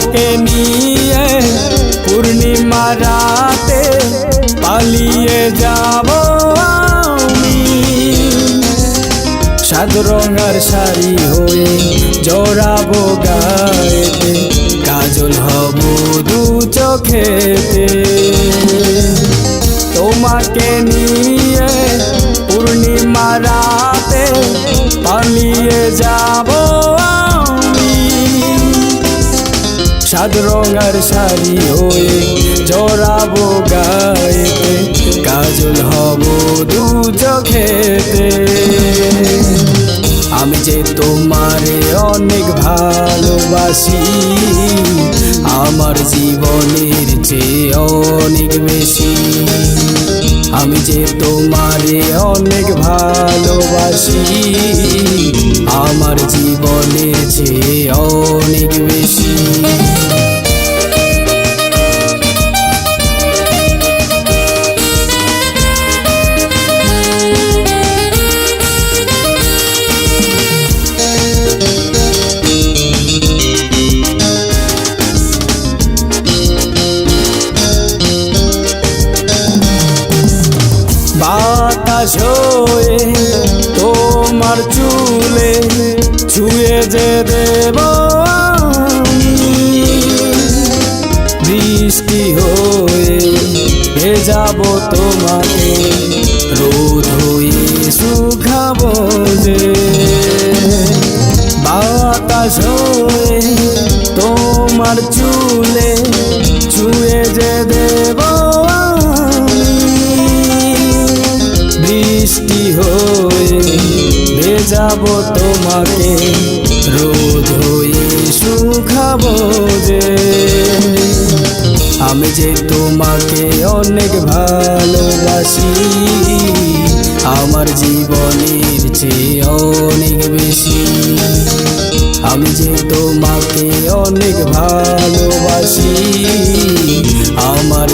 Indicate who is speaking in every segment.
Speaker 1: তোমাকে নিয়ে পূর্ণিমা রাতে পালিয়ে যাব আমি। সাদু রঙার শাড়ি হয়ে জড়াবো গায়েতে, কাজল হব দু চোখেতে। তোমাকে নিয়ে পূর্ণিমা রাতে পালিয়ে যাব সাদ রঙার শাড়ি হয়ে জড়াবো গায়েতে, কাজল হব দু চোখেতে। আমি যে তোমারে অনেক ভালোবাসি, আমার জীবনের চেয়ে অনেক বেশি। আমি যে তোমারে অনেক ভালোবাসি, আমার জীবনের চেয়ে অনেক বেশি। যে দেব বৃষ্টি হয়ে ভেজাবো তোমাকে, রোদ হয়ে শুকাবো যে বাতাস হয়ে তোমার চুলে ছুঁয়ে যে দেব। বৃষ্টি হয়ে ভেজাবো তোমাকে রোদ যে। আমি যে তোমাকে অনেক ভালোবাসি, আমার জীবনের চেয়ে অনেক বেশি। আমি যে তোমাকে অনেক ভালোবাসি, আমার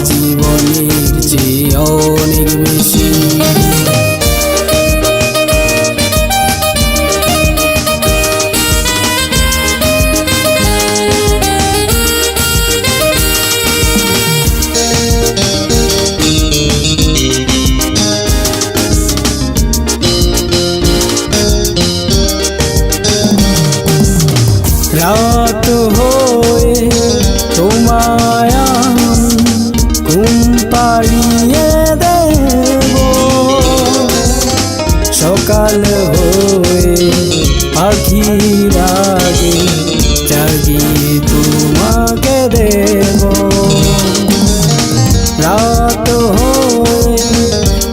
Speaker 1: জাগিয়ে তোমাকে দেব। রাত হয়ে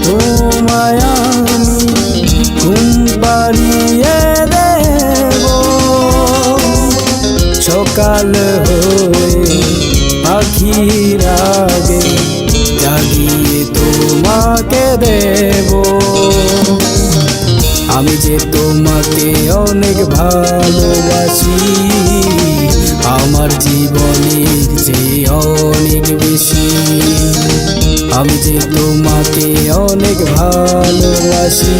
Speaker 1: তোমায় আমি ঘুম পাড়িয়ে দেব। সকাল হয়ে পাখির আগে জাগিয়ে তোমাকে দেব। আমি যে তোমাকে অনেক ভালোবাসি, আমার জীবনের যে অনেক বেশি। আমি যে তোমাকে অনেক ভালোবাসি